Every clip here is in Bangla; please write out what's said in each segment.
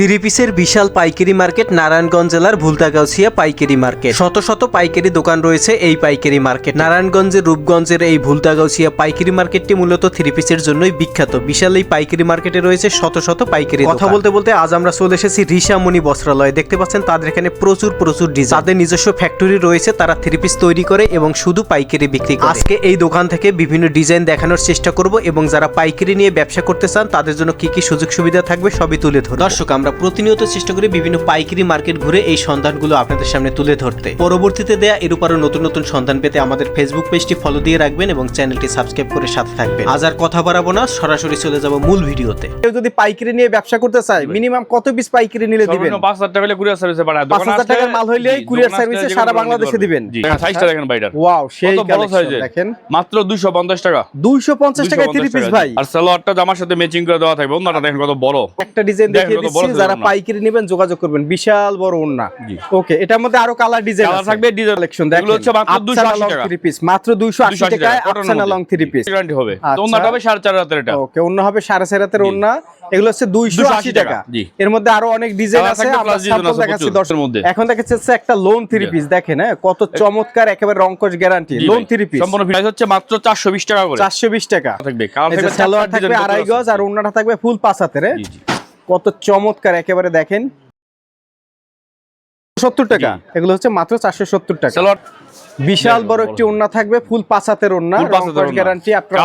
থ্রি পিসের বিশাল পাইকারি মার্কেট নারায়ণগঞ্জ জেলার ভুলতাগাউছিয়া পাইকারি মার্কেট। শত শত পাইকারি দোকান রয়েছে এই পাইকারি মার্কেট। নারায়ণগঞ্জের রূপগঞ্জের এই ভুলতাগাউছিয়া পাইকারি মার্কেটটি মূলত থ্রি পিসের জন্যই বিখ্যাত। বিশাল এই পাইকারি মার্কেটে রয়েছে শত শত পাইকারি কথা বলতে বলতে আজ আমরা চলে এসেছি ঋষামণি বস্ত্রালয়। দেখতে পাচ্ছেন তাদের এখানে প্রচুর প্রচুর ডিজাইন তাদের নিজস্ব ফ্যাক্টরি রয়েছে তারা থ্রি পিস তৈরি করে এবং শুধু পাইকারি বিক্রি করে। আজকে এই দোকান থেকে বিভিন্ন ডিজাইন দেখানোর চেষ্টা করব এবং যারা পাইকারি নিয়ে ব্যবসা করতে চান তাদের জন্য কি কি সুযোগ সুবিধা থাকবে সবই তুলে ধরব। দর্শক আমরা প্রতিনিয়ত চেষ্টা করি বিভিন্ন পাইকারি মার্কেট ঘুরে এই সন্ধানগুলো আপনাদের সামনে তুলে ধরতে। পরবর্তীতে দেয়া এর উপরও নতুন নতুন সন্ধান পেতে আমাদের ফেসবুক পেজটি ফলো দিয়ে রাখবেন এবং চ্যানেলটি সাবস্ক্রাইব করে সাথে থাকবেন। আজ আর কথা বাড়াবো না সরাসরি চলে যাব মূল ভিডিওতে। কেউ যদি পাইকারি নিয়ে ব্যবসা করতে চায় মিনিমাম কত পিস পাইকারি নিলে দিবেন? সর্বনিম্ন পাঁচ হাজার টাকা হলে কুরিয়ার সার্ভিসে পাঠায় পাঁচ হাজার টাকার মাল courier service এ সারা বাংলাদেশে দিবেন। সাইজটা দেখেন বাইটার ওয়াও সেই কত বড় সাইজের দেখেন। মাত্র দুইশো পঞ্চাশ টাকা। 250 টাকা 3 পিস ভাই। আর সালোয়ারটা জামার সাথে ম্যাচিং করে দেওয়া থাকবে। অন্যটা দেখেন কত বড়। একটা ডিজাইন দেখিয়ে দিচ্ছি যারা। পাইকারি নেবেন যোগাযোগ করবেন। বিশাল বড় ওন্না ওকে এটার মধ্যে আরও কালার ডিজাইন কালার থাকবে ডিজাইন কালেকশন এগুলো হচ্ছে মাত্র 280 টাকা। 3 পিস মাত্র 280 টাকায় আফসানা লং 3 পিস গ্যারান্টি হবে। অন্যটা হবে সাড়ে চার হাজার এটা। ওকে অন্য হবে সাড়ে চার হাতের জি। ওন্না এগুলো হচ্ছে 280 280 টাকা। এর মধ্যে আরও অনেক ডিজাইন আছে। আমরা স্যাম্পল দেখাচ্ছি প্রচুর। দর্শক মধ্যে। এখন দেখাচ্ছে হচ্ছে একটা লোন থ্রি। পিস দেখেন হ্যাঁ কত চমৎকার একেবারে রংকশ গ্যারান্টি লোন। থ্রি পিস সম্পূর্ণ প্রাইস হচ্ছে মাত্র চারশো বিশ টাকা করে। চারশো বিশ টাকা। থাকবে। কালার থাকবে সালোয়ার থাকবে আড়াই গজ আর ওন্নাটা থাকবে ফুল পাঁচ হাতের হ্যাঁ? কত চমৎকার একেবারে দেখেন। সত্তর টাকা। এগুলো হচ্ছে মাত্র চারশো সত্তর টাকা। বিশাল বড়। একটি ওন্না থাকবে ফুল পাঁচ হাতের ওন্না। গ্যারান্টি আপনারা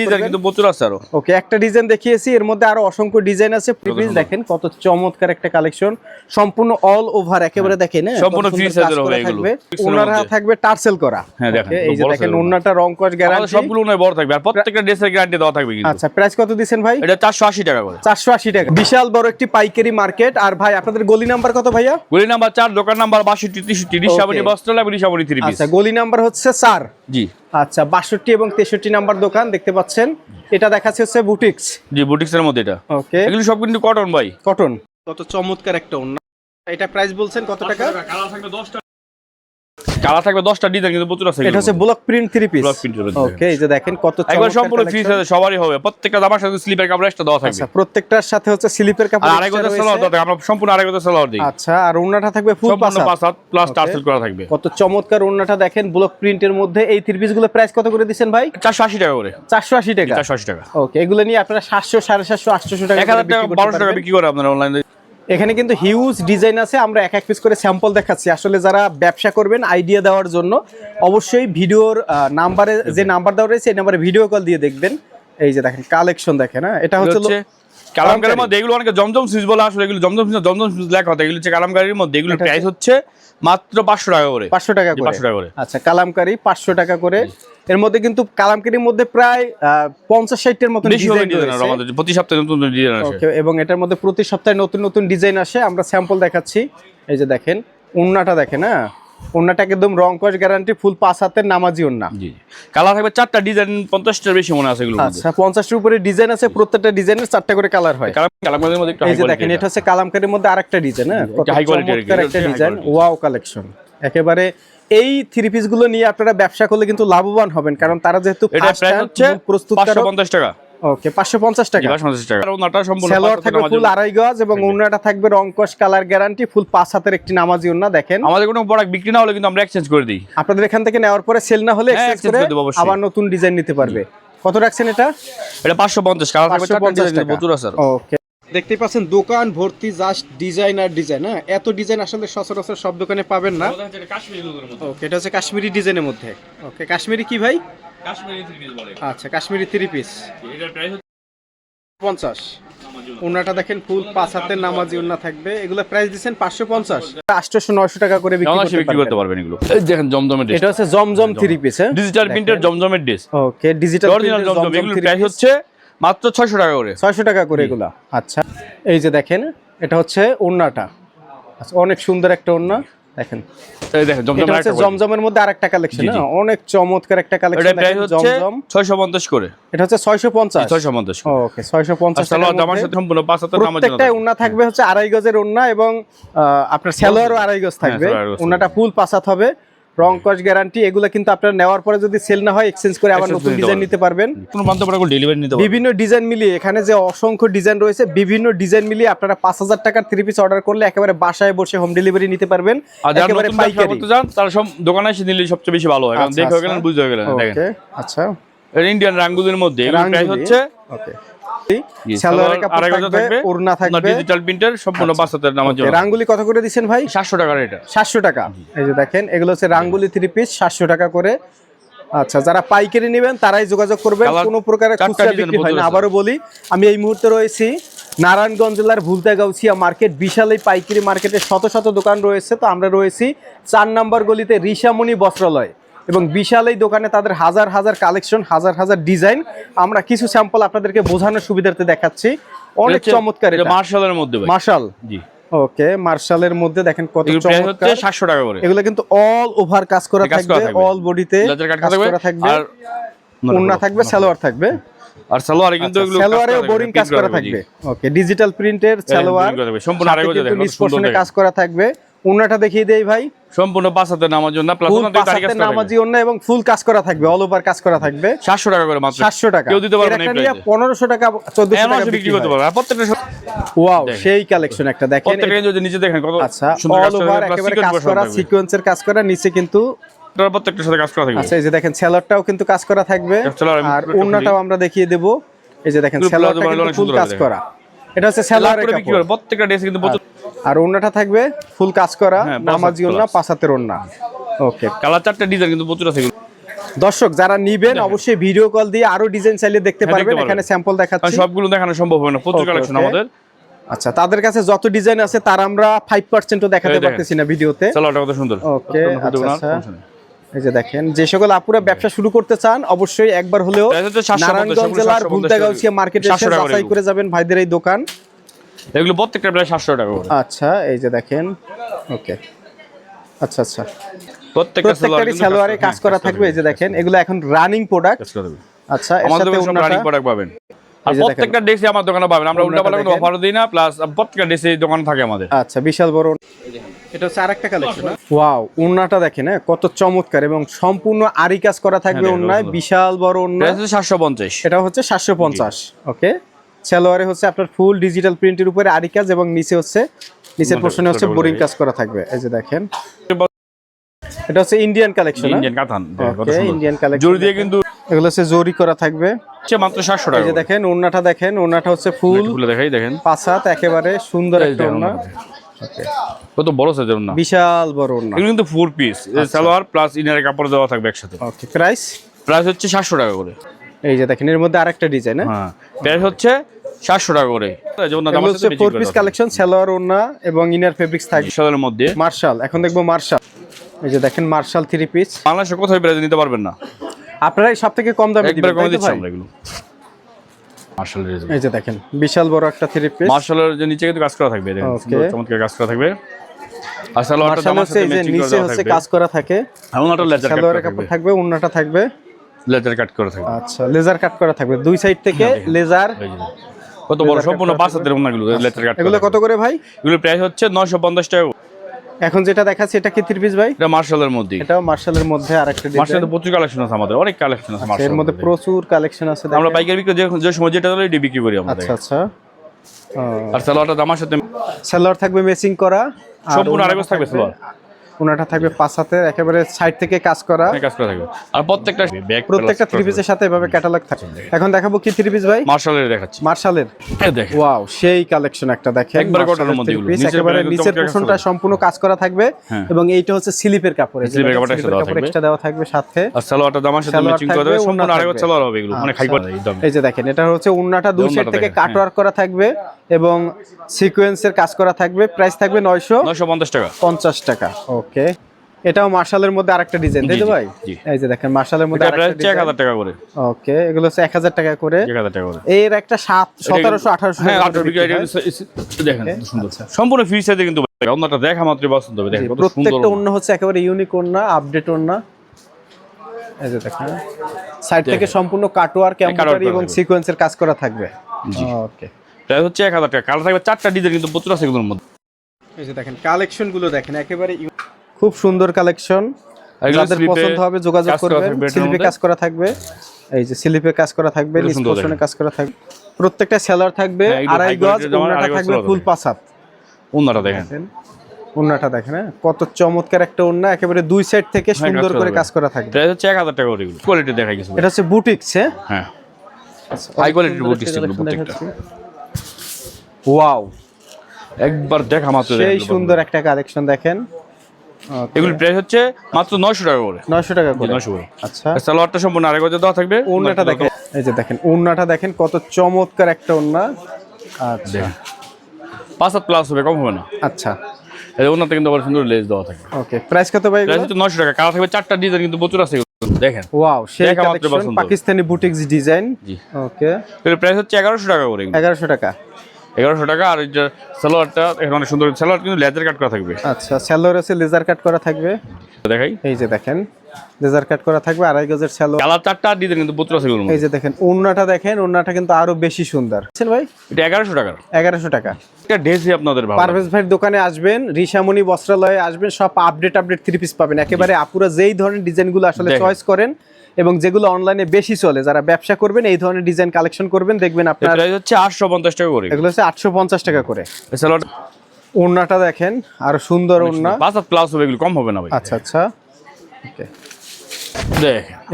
ডিজাইন কিন্তু প্রচুর আছে আরও? ওকে একটা ডিজাইন দেখিয়েছি এর মধ্যে আরও অসংখ্য ডিজাইন আছে। প্লিজ দেখেন কত চমৎকার একটা কালেকশন সম্পূর্ণ অল ওভার একেবারে দেখেন হ্যাঁ, সম্পূর্ণ size এর হবে এগুলো। ওনারা থাকবে টার্সেল করা। হ্যাঁ, দেখেন, এই যে দেখেন ওন্নাটা রং কস গ্যারান্টি সবগুলো নয় বড় থাকবে আর প্রত্যেকটা ড্রেসের গ্যারান্টি দেওয়া থাকবে কিন্তু। আচ্ছা প্রাইস কত দিছেন ভাই? এটা চারশো আশি টাকা করে। চারশো আশি টাকা। বিশাল বড় একটি পাইকারি মার্কেট আর ভাই আপনাদের গলি নাম্বার কত ভাইয়া? গলি নাম্বার চার দোকান নাম্বার বাষট্টি তেষট্টি রিসাবনি Okay. বস্ত্রালয় এবং রিসাবনি থ্রি পিস আচ্ছা গলি নাম্বার হচ্ছে চার। জি। আচ্ছা বাষট্টি এবং তেষট্টি নাম্বার দোকান দেখতে পাচ্ছেন। এটা দেখাচ্ছে হচ্ছে বুটিক্স। জি বুটিক্স এর মধ্যে এটা। ওকে। এগুলো সব কিন্তু কটন ভাই। কটন কত চমৎকার একটা ওন্না এটা প্রাইস বলছেন কত টাকা? কালার থাকবে দশটা কালার থাকবে দশটা ডিজাইন কিন্তু প্রচুর আছে এটা হচ্ছে ব্লক প্রিন্ট থ্রি পিস এর মধ্যে। ওকে এই যে দেখেন কত একবার সম্পূর্ণ ফ্রি। সবারই হবে। প্রত্যেকটা জামার সাথে স্লিপের কাপড় একটা দেওয়া থাকবে। আচ্ছা প্রত্যেকটার সাথে হচ্ছে স্লিপের আর কাপড় আড়াই extra সালোয়ার দেওয়া আমরা সম্পূর্ণ আড়াই সালোয়ার দিই। আচ্ছা আর ওন্নাটা থাকবে ফুল প্লাস. টার্সেল করা থাকবে। কত চমৎকার ওন্নাটা দেখেন ব্লক প্রিন্টের মধ্যে। এই থ্রি পিসগুলো প্রাইস কত করে দিচ্ছেন ভাই? চারশো আশি টাকা করে। চারশো আশি টাকা। চারশো আশি টাকা। ওকে এগুলো নিয়ে আপনারা সাতশো সাড়ে সাতশো আটশো টাকা এক করে হাজার টাকা বিক্রি করতে বারোশো টাকা বিক্রি করে আপনারা অনলাইনে এখানে কিন্তু হিউজ ডিজাইন আছে আমরা এক এক পিস করে স্যাম্পল দেখাচ্ছি। আসলে যারা ব্যবসা করবেন আইডিয়া দেওয়ার জন্য অবশ্যই ভিডিওর নাম্বারে যে নাম্বার দেওয়া রয়েছে এই নাম্বারে ভিডিও কল দিয়ে দেখবেন। এই যে দেখেন কালেকশন দেখেন হ্যাঁ? এটা হচ্ছে হচ্ছে কালামকারীর মধ্যে এগুলো অনেকে জমজম সুইচ বলে আসলে এগুলো জমজম সুইচ জমজম সুইচ লেখা হয় এগুলো হচ্ছে কালামকারীর মধ্যে। এগুলো প্রাইস হচ্ছে মাত্র পাঁচশো টাকা করে। পাঁচশো টাকা করে। 500 টাকা করে। আচ্ছা কালামকারি পাঁচশো টাকা করে। এর মধ্যে কিন্তু কালামকারির মধ্যে প্রায় আহ, পঞ্চাশ ষাটের মতো প্রতি সপ্তাহে নতুন নতুন ডিজাইন আসে। এবং এটার মধ্যে প্রতি সপ্তাহে নতুন নতুন ডিজাইন আসে। আমরা স্যাম্পল দেখাচ্ছি। এই যে দেখেন উন্নাটা দেখেন হ্যাঁ? উন্নাটা একদম রং কস গ্যারান্টি ফুল পাঁচ হাতের নামাজি উন্না জি। কালার থাকবে চারটা ডিজাইন পঞ্চাশটার বেশি মনে আছে এগুলো আচ্ছা পঞ্চাশটির উপরে ডিজাইন আছে প্রত্যেকটা ডিজাইনের চারটা করে কালার হয়। কালামকারীর মধ্যে একটু এই হাই যে দেখেন এটা হচ্ছে কালামকারির মধ্যে আরেকটা ডিজাইন হ্যাঁ? কত high quality আর কি, চমৎকার এটা। একটা ডিজাইন ওয়াও কালেকশন একেবারে এই থ্রি পিসগুলো নিয়ে আপনারা ব্যবসা করলে কিন্তু লাভবান হবেন কারণ তারা যেহেতু প্রস্তুত পাঁচশো পঞ্চাশ টাকা। ওকে পাঁচশো পঞ্চাশ টাকা। পাঁচশো পঞ্চাশ টাকা। আর ওনাটা সম্পূর্ণ সেলোয়ার থাকবে ফুল আড়াই গজ এবং উন্নাটা থাকবে রংকশ কালার গ্যারান্টি ফুল পাঁচ হাতের একটি নামাজি উন্না দেখেন। আমাদের কোনো প্রোডাক্ট বিক্রি না হলে কিন্তু আমরা এক্সচেঞ্জ করে দিই। আপনাদের এখান থেকে নেওয়ার পরে সেল না হলে হ্যাঁ, করে অবশ্যই। আবার নতুন ডিজাইন নিতে পারবে। কত রাখছেন এটা? এটা পাঁচশো পঞ্চাশ কালার থাকবে টাকা প্রচুর আছে। ওকে। দেখতেই পাচ্ছেন দোকান ভর্তি জাস্ট ডিজাইন আর ডিজাইন হ্যাঁ? এত ডিজাইন আসলে সচরাচর সব দোকানে পাবেন না। ওকে এটা হচ্ছে কাশ্মীরি ডিজাইনের মধ্যে। ওকে কাশ্মীরি কি ভাই? আচ্ছা কাশ্মীরি থ্রি পিস পঞ্চাশ। উন্নাটা দেখেন ফুল পাঁচ হাতের নামাজি উন্না থাকবে। এগুলো প্রাইস দিচ্ছেন পাঁচশো পঞ্চাশ। আটশোশো নয়শো টাকা করে বিক্রি করতে পারবেন। এগুলো। এই দেখেন জমজমের ড্রেস এটা হচ্ছে জমজম থ্রি পিস হ্যাঁ? ডিজিটাল প্রিন্টের জমজমের ড্রেস ওকে ডিজিটাল অরিজিনাল জমজম এগুলো প্রাইস হচ্ছে মাত্র ছয়শো টাকা করে। ছয়শো টাকা করে এগুলা। আচ্ছা এই যে দেখেন এটা হচ্ছে ওন্নাটা আচ্ছা অনেক সুন্দর একটা ওন্না দেখেন। এই দেখেন জমজমের মধ্যে আরেকটা কালেকশন জি। অনেক চমৎকার একটা এটা কালেকশন জমজম। ছয়শো পঞ্চাশ করে। এটা হচ্ছে ছয়শো পঞ্চাশ। ছয়শো পঞ্চাশ ওকে ছয়শো পঞ্চাশ সালোয়ার জামার সাথে সম্পূর্ণ পাঁচ হাতের নামার জন্য প্রত্যেকটাই উন্না থাকবে হচ্ছে আড়াই গজের উন্না এবং আপনার সেলোয়ারও আড়াই গজ থাকবে। উন্নাটা ফুল পাসাত হবে। রং কস গ্যারান্টি এগুলো কিন্তু আপনারা নেওয়ার পরে যদি সেল না হয় এক্সচেঞ্জ করে আবার নতুন ডিজাইন নিতে পারবেন। বিভিন্ন ডিজাইন মিলিয়ে এখানে যে অসংখ্য ডিজাইন রয়েছে বিভিন্ন ডিজাইন মিলিয়ে আপনারা পাঁচ হাজার টাকার থ্রি পিস অর্ডার করলে একেবারে বাসায় বসে হোম ডেলিভারি নিতে পারবেন। একেবারে পাইকারি। তারা সব দোকানে এসে নিলে সবচেয়ে বেশি ভালো হয় আচ্ছা, দেখে গেলেন আচ্ছা। বুঝতে গেলেন আচ্ছা। ইন্ডিয়ান রাঙ্গুলির মধ্যে প্রাইস হচ্ছে ওকে জি, সালোয়ারের সালোয়ার কাপড় আড়াই গজ থাকবে ওড়না থাকবে। ডিজিটাল প্রিন্টার সম্পূর্ণ পাঁচ হাজার নামার জন্য রাঙ্গুলি কত করে দিচ্ছেন ভাই? সাতশো টাকার এটা। সাতশো টাকা। এই যে দেখেন এগুলো হচ্ছে রাঙ্গুলি থ্রি পিস সাতশো টাকা করে। আচ্ছা যারা পাইকারি নেবেন তারাই যোগাযোগ করবেন। কোনো প্রকারের চারটা খুচরা বিক্রি হয় না। আবারও বলি আমি এই মুহূর্তে রয়েছি নারায়ণগঞ্জ জেলার ভুলতাগাউছিয়া মার্কেট বিশাল এই পাইকারি মার্কেটে শত শত দোকান রয়েছে। তো আমরা রয়েছি চার নম্বর গলিতে ঋষামণি বস্ত্রালয়। এবং বিশাল এই দোকানে তাদের হাজার হাজার কালেকশন হাজার হাজার ডিজাইন। আমরা কিছু স্যাম্পল আপনাদেরকে বোঝানোর সুবিধার্থে দেখাচ্ছি। অনেক চমৎকার মার্শালের মধ্যে মার্শাল জি। ওকে মার্শালের মধ্যে দেখেন কত এগুলো চমৎকার। সাতশো টাকা করে। এগুলো কিন্তু অল ওভার কাজ করা থাকবে। অল বডিতে কাজ থাকবে করা থাকবে। আর ওন্না থাকবে সালোয়ার থাকবে। আর সালোয়ারে কিন্তু এগুলো কাজ সালোয়ারে বোরিং কাজ করা থাকবে, ওকে ডিজিটাল প্রিন্টের সালোয়ার সম্পূর্ণ আড়াই গজে দেখেন। কাজ করা থাকবে। দেখিয়ে দেই ভাই। সম্পূর্ণ পাঁচ প্লাস নামাজি ওন্না এবং ফুল কাজ করা থাকবে অল ওভার কাজ করা থাকবে। সাতশো টাকা করে মাত্র। সাতশো টাকা। কেউ দিতে পারবে না টাকা টাকা বিক্রি করতে পারবে। প্রত্যেকটা ওয়াও সেই কালেকশন একটা। দেখেন প্রত্যেকটা যদি নিচে দেখেন কত আচ্ছা অল ওভার একেবারে কাজ করা সিকোয়েন্সের কাজ করা নিচে কিন্তু প্রত্যেকটার সাথে কাজ করা থাকবে। আচ্ছা এই যে দেখেন সেলরটাও কিন্তু কাজ করা থাকবে। আর আমরা দেখিয়ে দেব। এই যে দেখেন সেলরটা কিন্তু ফুল কাজ করা। এটা হচ্ছে সেলরের বিক্রি কাপড়। প্রত্যেকটা ড্রেস কিন্তু আর ওন্নাটা থাকবে ফুল কাজ করা নামাজি ওন্না plus। পাঁচ হাতের ওন্না ওকে কালার চারটা ডিজাইন কিন্তু প্রচুর আছে। দর্শক যারা নিবেন অবশ্যই ভিডিও কল দিয়ে আরও ডিজাইন চাইলে দেখতে হ্যাঁ, পারবেন। এখানে স্যাম্পল দেখাচ্ছি। সবগুলো দেখানো সম্ভব হবে না। প্রচুর কালেকশন আমাদের। আচ্ছা তাদের কাছে যত ডিজাইন আছে তার আমরা ফাইভ পার্সেন্টও দেখাতে পারতেছি না ভিডিওতে সালোয়ারটা কত সুন্দর। ওকে আচ্ছা না, আচ্ছা। এই যে দেখেন যে সকল আপুরা ব্যবসা শুরু করতে চান অবশ্যই একবার হলেও Price হচ্ছে 750, নারায়ণগঞ্জ জেলার 750 ভুলতাগাউছিয়া মার্কেটে 700 এসে যাচাই করে যাবেন ভাইদের এই দোকান। এগুলো প্রত্যেকটা প্রায় সাতশো টাকা করে। আচ্ছা এই যে দেখেন ওকে। আচ্ছা আচ্ছা। প্রত্যেকটা সালোয়ারে কাজ করা। থাকবে এই যে দেখেন এগুলো এখন রানিং প্রোডাক্ট। আচ্ছা আমাদের রানিং প্রোডাক্ট পাবেন। আর। প্রত্যেকটা আমার দোকানে পাবেন। আমরা উল্টা কোনো অফারও দিই না প্লাস প্রত্যেকটা ড্রেসে দোকান থাকে আমাদের। আচ্ছা বিশাল বড় এটা হচ্ছে আরেকটা কালেকশন ওয়াও ওন্নাটা দেখেন হ্যাঁ কত চমৎকার এবং সম্পূর্ণ আরি কাজ করা থাকবে হ্যাঁ, ওন্নায় বিশাল বড় ওন্না প্রাইস হচ্ছে সাতশো পঞ্চাশ। এটা হচ্ছে সাতশো পঞ্চাশ ওকে? সালোয়ারে হচ্ছে আপনার ফুল ডিজিটাল প্রিন্টের উপরে আরি কাজ এবং নিচে হচ্ছে নিচের পোর্শনে হচ্ছে বোরিং কাজ করা থাকবে। এই যে দেখেন। এটা হচ্ছে ইন্ডিয়ান কালেকশন ইন্ডিয়ান কাতান ইন্ডিয়ান কালেকশন জরি দিয়ে কিন্তু এগুলো হচ্ছে জরি করা থাকবে। মাত্র সাতশো এই টাকা যে করে। দেখেন ওন্নাটা দেখেন ওন্নাটা হচ্ছে ফুল খুলে দেখাই দেখেন। একেবারে সুন্দর এই একটা ওন্না। কত বড় সাইজের না বিশাল বড় ওন্না এগুলো কিন্তু ফোর পিস সালোয়ার প্লাস ইনারের কাপড় দেওয়া থাকবে একসাথে। ওকে প্রাইস প্রাইস হচ্ছে সাতশো টাকা করে। এই যে দেখেন এর মধ্যে আরেকটা ডিজাইন হ্যাঁ? প্রাইস হচ্ছে সাতশো টাকা করে। ফোর পিস কালেকশন সালোয়ার এবং ইনার ফেব্রিক্স থাকবে। সালের মধ্যে? মার্শাল এখন দেখব মার্শাল। এই যে দেখেন মার্শাল থ্রি পিস বাংলাদেশে কোথায় প্রাইস নিতে পারবেন না? আপনারাই সব থেকে কম দামে দিবেন কমে দিচ্ছি আমরা এগুলো। মার্শাল এই যে। দেখেন বিশাল বড় একটা থ্রি পিস মার্শালের যে নিচে কিন্তু কাজ করা থাকবে দেখেন Okay. চমৎকার কাজ করা থাকবে। আর সালোয়ারটা যে নিচে হচ্ছে কাজ করা থাকে। এমন একটা লেজার কাট সালোয়ারের করা থাকবে। কাপড় থাকবে। লেজার কাট করা থাকবে। আচ্ছা লেজার কাট করা থাকবে। দুই সাইড থেকে লেজার এই যে। কত বড়? সম্পূর্ণ হাতের ওনাগুলো লেজার কাট এগুলো কত করে ভাই? এগুলো প্রাইস হচ্ছে নয়শো পঞ্চাশ টাকা। এখন যেটা দেখাচ্ছি এটা কি থ্রি পিস ভাই? এটা মার্শালের মধ্যে। এটাও মার্শালের মধ্যে আরেকটা মার্শালের প্রচুর কালেকশন আছে আমাদের অনেক কালেকশন আছে মার্শালের মধ্যে প্রচুর কালেকশন আছে আমরা। পাইকারি বিক্রি যে- যে সময় যেটা হলো এটি বিক্রি করি আমরা আচ্ছা আচ্ছা। আর সালোয়ারটা জামার সাথে সালোয়ার থাকবে মেসিং করা সম্পূর্ণ আড়াই থাকবে সালোয়ার। ওনাটা থাকবে পাঁচ হাতের একেবারে সাইড থেকে কাজ করা। কাজ করা থাকবে। আর প্রত্যেকটা ব্যাগ প্রত্যেকটা থ্রি পিসের সাথে এভাবে ক্যাটালগ থাকে। এখন দেখাবো কি থ্রি পিস ভাই? মার্শালের দেখাচ্ছি। মার্শালের। দেখেন। ওয়াও সেই কালেকশন একটা দেখেন। একবারে কটনের মধ্যে এগুলো। একেবারে নিচের পোর্শনটা সম্পূর্ণ কাজ করা থাকবে। হ্যাঁ। এবং এইটা হচ্ছে স্লিপের কাপড় স্লিপের কাপড় দেওয়া থাকবে। এক্সট্রা দেওয়া থাকবে সাথে। আর সালোয়ারটা জামার সাথে ম্যাচিং করে থাকবে, সম্পূর্ণ আড়াই সালোয়ার হবে এগুলো। মানে আচ্ছা। খাই এই যে দেখেন এটা হচ্ছে উন্নাটা দুই সাইড থেকে কাট ওয়ার্ক করা থাকবে এবং সিকোয়েন্সের কাজ করা থাকবে। প্রাইস থাকবে নয়শো নয়শো পঞ্চাশ টাকা। পঞ্চাশ টাকা ওকে এটাও মার্শালের মধ্যে আরেকটা ডিজাইন তাই তো ভাই? এই যে দেখেন মার্শালের মধ্যে আরেকটা হচ্ছে এক ডিজাইন হাজার টাকা করে। ওকে এগুলো হচ্ছে এক হাজার টাকা করে। এক হাজার টাকা করে। এর একটা সাত সতেরোশো আঠারোশো হ্যাঁ দেখেন সুন্দর সম্পূর্ণ ফ্রি সাইজে কিন্তু অন্যটা দেখা পছন্দ হবে। দেখেন কত সুন্দর প্রত্যেকটা অন্য হচ্ছে একেবারে ইউনিক ওন্না আপডেট ওন্না এই যে দেখেন সাইড থেকে সম্পূর্ণ কাটওয়ার্ক এমব্রয়ডারি করা এবং সিকোয়েন্সের কাজ করা থাকবে। ওকে। প্রাইস হচ্ছে এক হাজার টাকা। কালার থাকবে চারটা ডিজাইন কিন্তু প্রচুর আছে এগুলোর মধ্যে। এই যে দেখেন কালেকশনগুলো দেখেন একেবারে খুব সুন্দর কালেকশন। যাদের পছন্দ হবে যোগাযোগ করবেন। স্লিপে কাজ করা থাকবে। এই যে স্লিপে কাজ করা থাকবে দেখেন। কাজ করা থাকবে। প্রত্যেকটা সেলার থাকবে হ্যাঁ, আড়াই গজ গজ থাকবে ফুল হাত। ওনাটা দেখেন। ওন্নাটা দেখেন হ্যাঁ? কত চমৎকার একটা ওন্না একেবারে দুই সাইড থেকে হ্যাঁ, সুন্দর করে কাজ করা থাকবে। প্রাইস হচ্ছে এক হাজার টাকা করে কোয়ালিটি দেখাই কিছু। এটা হচ্ছে বুটিক্স হ্যাঁ? হাই কোয়ালিটির এগুলো প্রত্যেকটা। ওয়াও একবার দেখা মাত্র সেই সুন্দর একটা কালেকশন দেখেন। এগুলো প্রাইস হচ্ছে মাত্র নয়শো টাকা করে। নয়শো টাকা করে। নয়শো করে। আচ্ছা। সালোয়ারটা সম্পূর্ণ আরেক হাজার দেওয়া থাকবে। ওন্নাটা দেখেন। এই যে দেখেন ওন্নাটা দেখেন কত চমৎকার একটা ওন্না আচ্ছা। দেখেন। পাঁচ হাত প্লাস হবে কম হবে না। আচ্ছা। এই ওনাতে কিন্তু আবার সুন্দর লেস দেওয়া থাকে। ওকে প্রাইস কত ভাই প্রাইস হচ্ছে নয়শো টাকা। কালার থাকবে চারটা ডিজাইন কিন্তু প্রচুর আছে দেখেন। ওয়াও সেই মাত্র কালেকশন পাকিস্তানি বুটিক্স ডিজাইন জি। ওকে এগুলো প্রাইস হচ্ছে এগারোশো টাকা করে এগুলো এগারোশো টাকা। এগারোশো টাকা আর এই যে সালোয়ারটা এখানে অনেক সুন্দর সালোয়ার কিন্তু লেজার কাট করা থাকবে। আচ্ছা স্যালোর আছে লেজার কাট করা থাকবে। দেখাই। এই যে দেখেন লেজার কাট করা থাকবে আড়াই গজের স্যালো কালার চারটা ডিজাইন কিন্তু আছে এই যে দেখেন ওন্নাটা দেখেন ওন্নাটা কিন্তু আরও বেশি সুন্দর। বুঝছেন ভাই? এটা এগারোশো টাকার। এগারোশো টাকা। এটা ড্রেসই আপনাদের পারভেজ ভাইয়ের দোকানে আসবেন ঋষামণি বস্ত্রালয়ে আসবেন সব আপডেট আপডেট থ্রি পিস পাবেন। একেবারে আপুরা যেই ধরনের ডিজাইনগুলো আসলে। চয়েস করেন এবং যেগুলো অনলাইনে বেশি চলে যারা ব্যবসা করবেন এই ধরনের ডিজাইন কালেকশন করবেন দেখবেন আপনার প্রাইস হচ্ছে আটশো পঞ্চাশ টাকা করে। এগুলো হচ্ছে আটশো পঞ্চাশ টাকা করে। সালোয়ার ওড়নাটা দেখেন আর সুন্দর ওড়না। বাজার প্লাস হবে এগুলো কম হবে না ভাই। আচ্ছা আচ্ছা। ওকে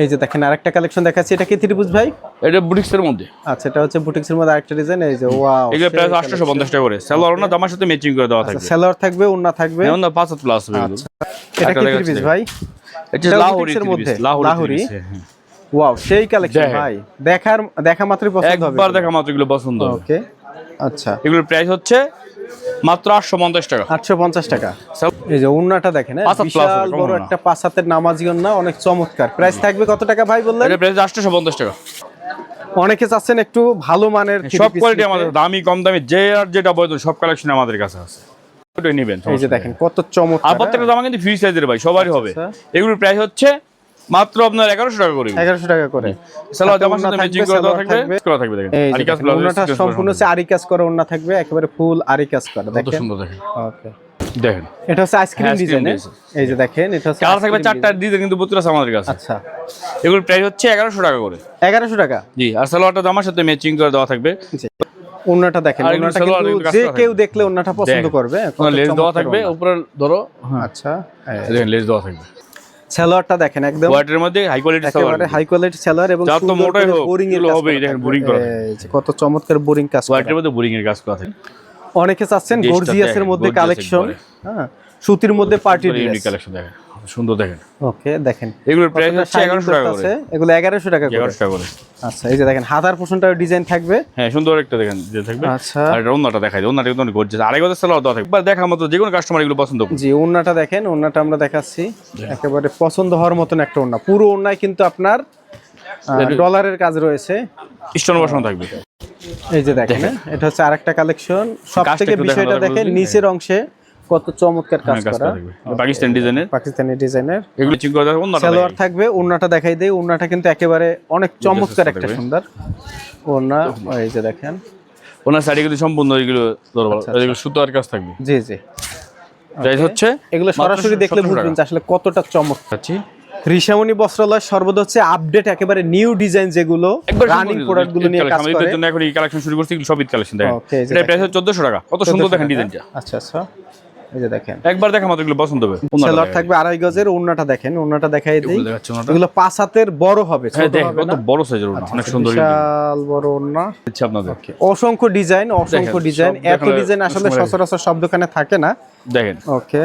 এই যে দেখেন আরেকটা কালেকশন দেখাচ্ছি। এটা কি ত্রিভুজ ভাই? এটা বুটিক্সের মধ্যে। আচ্ছা এটা হচ্ছে বুটিক্সের মধ্যে আরেকটা ডিজাইন এই যে ওয়াও এগুলো প্রাইস আটশোশো পঞ্চাশ টাকা করে। সালোয়ার না জামার সাথে ম্যাচিং করে দেওয়া থাকবে। সেলার থাকবে ওড়না থাকবে। যেমন না পাঁচ হাত প্লাস হবে এটা কি ত্রিভুজ ভাই? এটা লাহোরি মধ্যে? লাহোরি লাহোরি? হ্যাঁ। ওয়াও সেই কালেকশন ভাই। দেখার দেখা মাত্রই পছন্দ হবে একবার দেখা মাত্র এগুলো পছন্দ হবে। ওকে আচ্ছা। এগুলোর প্রাইস হচ্ছে মাত্র আটশো পঞ্চাশ টাকা। আটশো পঞ্চাশ টাকা। এই যে ওড়নাটা দেখেন হ্যাঁ, বিশাল বড় একটা পাঁচ হাতের নামাজি ওড়না অনেক চমৎকার। প্রাইস থাকবে কত টাকা ভাই বললেন? প্রাইস আটশোশো পঞ্চাশ টাকা। অনেকে চাচ্ছেন একটু ভালো মানের সব কোয়ালিটি আমাদের দামি কম দামি যে আর যেটা প্রয়োজন সব কালেকশন আমাদের কাছে আছে। নেবেন এই যে দেখেন কত চমৎকার আর প্রত্যেকটা জামা কিন্তু ফ্রি সাইজের ভাই সবারই হবে। আচ্ছা। এগুলোর প্রাইস হচ্ছে মাত্র আপনার এগারোশো টাকা করে। এগারোশো টাকা করে। সালোয়ার জামার সাথে ম্যাচিং করে থাকবে। করা থাকবে দেখেন। আরিকাস ব্লাউজ ওড়নাটা সম্পূর্ণ আরি কাজ করা থাকবে একেবারে ফুল আরি কাজ করা কত সুন্দর দেখেন। ওকে দেখেন। এটা হচ্ছে আইসক্রিম হ্যাঁ, ডিজাইন এই যে দেখেন এটা হচ্ছে কালার থাকবে চারটা ডিজাইন কিন্তু আমাদের কাছে। আচ্ছা। এগুলোর প্রাইস হচ্ছে এগারোশো টাকা করে। এগারোশো টাকা? জি আর সালোয়ারটা জামার সাথে ম্যাচিং করে দেওয়া থাকবে। ওড়নাটা দেখেন আর সালোয়ার কিন্তু যে কেউ দেখলে ওড়নাটা পছন্দ করবে কত লেস দেওয়া থাকবে উপরে ধরো হ্যাঁ। আচ্ছা দেখেন লেস দেওয়া থাকবে। সালোয়ারটা দেখেন একদম ওয়াটের মধ্যে high quality salwar high quality salwar এবং যত মোটা boring এর করা দেখেন বোরিং করা। কত চমৎকার বোরিং কাজ ওয়াটের মধ্যে বোরিং এর কাজ করা থাকে। অনেকে চাচ্ছেন গর্জিয়াসের মধ্যে কালেকশন হ্যাঁ সুতির মধ্যে পার্টি ড্রেস কালেকশন দেখেন। সুন্দর দেখেন। ওকে দেখেন। এগুলোর প্রাইস হচ্ছে shining এগারোশো টাকা করে। এগুলো এগারোশো টাকা করে। এগারোশো টাকা করে। আচ্ছা এই যে দেখেন হাতার পোষণটার ডিজাইন থাকবে। হ্যাঁ সুন্দর একটা দেখেন যে থাকবে। আচ্ছা। আর অন্যটা দেখাই দিই কিন্তু অনেক গর্জিয়াস আরেক কথা সালোয়ার থাকবে। একবার দেখা মতো যে কোনো কাস্টমার এগুলো পছন্দ করবে। জি ওড়নাটা দেখেন ওড়নাটা আমরা দেখাচ্ছি। একেবারে পছন্দ হওয়ার মতন একটা ওড়না পুরো ওড়নায় কিন্তু আপনার ডলারের কাজ রয়েছে। স্টোন বসানো থাকবে। এই যে দেখেন এটা হচ্ছে আরেকটা কালেকশন সব কাজটা থেকে একটু বিষয়টা দেখেন নিচের অংশে। কত চমৎকার কাজ হ্যাঁ, করা। পাকিস্তান ডিজাইনের পাকিস্তানি ডিজাইনের এগুলো সালোয়ার থাকবে ওড়নাটা দেখাই দেই। ওড়নাটা কিন্তু একেবারে অনেক চমৎকার একটা সুন্দর। ওড়না এই যে দেখেন। ওনার সাইডে কিন্তু সম্পূর্ণ এগুলো আচ্ছা, এগুলো সুতোর কাজ থাকবে। জি জি। হচ্ছে এগুলো সরাসরি দেখলে বুঝবেন যে আসলে কতটা চমৎকার। আচ্ছা। ঋষামণি বস্ত্রালয় সর্বদা হচ্ছে আপডেট একেবারে নিউ ডিজাইন যেগুলো রানিং প্রোডাক্টগুলো নিয়ে কাজ করে। জন্য এখন এই কালেকশন শুরু করছি সব ঈদ কালেকশন দেখেন। এটা প্রাইস 1400 টাকা। কত সুন্দর দেখেন ডিজাইনটা আচ্ছা আচ্ছা। এই যে দেখেন। একবার দেখা মাত্র এগুলো পছন্দ হবে। সেলার থাকবে আড়াই গজের ওড়নাটা দেখেন ওড়নাটা দেখাই দিই। এগুলো দেখাচ্ছে ওনাটা। এগুলো পাঁচ হাতের বড় হবে হ্যাঁ ছোট হবে না? আচ্ছা, বড় সাইজের অনেক সুন্দর বিশাল বড় আপনাদের। অসংখ্য ডিজাইন অসংখ্য ডিজাইন। এত ডিজাইন আসলে সচরাচর সব দোকানে থাকে না। দেখেন। ওকে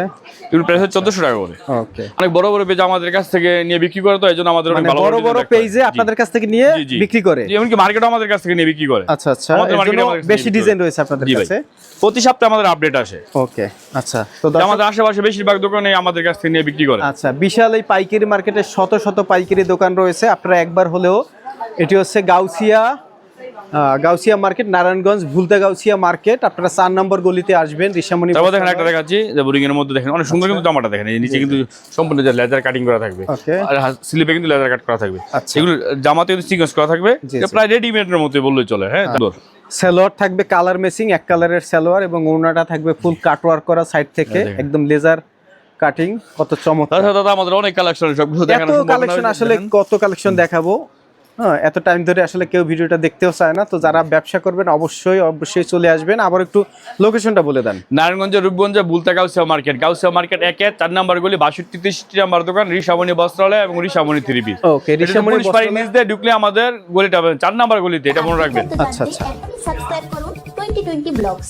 এগুলো প্রাইস হচ্ছে 1400 টাকা করে। ওকে অনেক বড় বড় পেজ আমাদের কাছ থেকে নিয়ে বিক্রি করে তো এই জন্য আমাদের অনেক মানে ভালো বড় বড় পেজে আপনাদের কাছ থেকে নিয়ে। বিক্রি করে। এমনকি মার্কেটও আমাদের কাছ থেকে নিয়ে বিক্রি করে। আচ্ছা আচ্ছা। আমাদের কাছে বেশি ডিজাইন রয়েছে আপনাদের। কাছে? প্রতি সপ্তাহে আমাদের আপডেট আসে। ওকে আচ্ছা। তো আমাদের আশেপাশে বেশিরভাগ দোকানে আমাদের কাছ থেকে নিয়ে বিক্রি করে। আচ্ছা বিশাল এই পাইকারি মার্কেটে শত শত পাইকারি দোকান রয়েছে। আপনারা একবার হলেও এটি হচ্ছে গাউসিয়া গাউসিয়া মার্কেট নারায়ণগঞ্জ ভুলতা গাউসিয়া মার্কেট। আপনারা চার নম্বর গলিতে আসবেন ঋষামণি তারপর দেখেন একটা দেখাচ্ছি যে বোরিং এর মধ্যে দেখেন অনেক সুন্দর কিন্তু জামাটা দেখেন এই নিচে কিন্তু সম্পূর্ণ যে লেদার কাটিং করা থাকবে। আর স্লিপে কিন্তু লেদার কাট করা থাকবে। আচ্ছা। এগুলো জামাতে কিন্তু সিকোয়েন্স করা থাকবে। প্রায় রেডিমেডের মতো বললেই চলে হ্যাঁ? সুন্দর। সালোয়ার থাকবে কালার মেসিং এক কালারের সালোয়ার এবং ওড়নাটা থাকবে ফুল কাটওয়ার্ক করা সাইড থেকে হ্যাঁ, একদম লেজার কাটিং কত চমৎকার। তাছাড়া দাদা আমাদের অনেক কালেকশন এত দেখানো কালেকশন আসলে কত কালেকশন দেখাবো? হ্যাঁ এত টাইম ধরে আসলে কেউ ভিডিওটা দেখতেও চায় না তো যারা ব্যবসা করবেন অবশ্যই অবশ্যই চলে আসবেন। আবার একটু লোকেশনটা বলে দেন। নারায়ণগঞ্জে রূপগঞ্জে বুলতা গাউসিয়া মার্কেট। গাউসিয়া মার্কেট একে চার নাম্বার গলি বাষট্টি তেষট্টি নাম্বার দোকান ঋষামণি বস্ত্রালয় এবং Rishamoni three piece okay Rishamoni নিচ দিয়ে ঢুকলে আমাদের গলিটা পাবেন চার নাম্বার গলিতে এটা মনে রাখবেন। আচ্ছা, আচ্ছা। সাবস্ক্রাইব করুন টোয়েন্টি টোয়েন্টি ব্লগস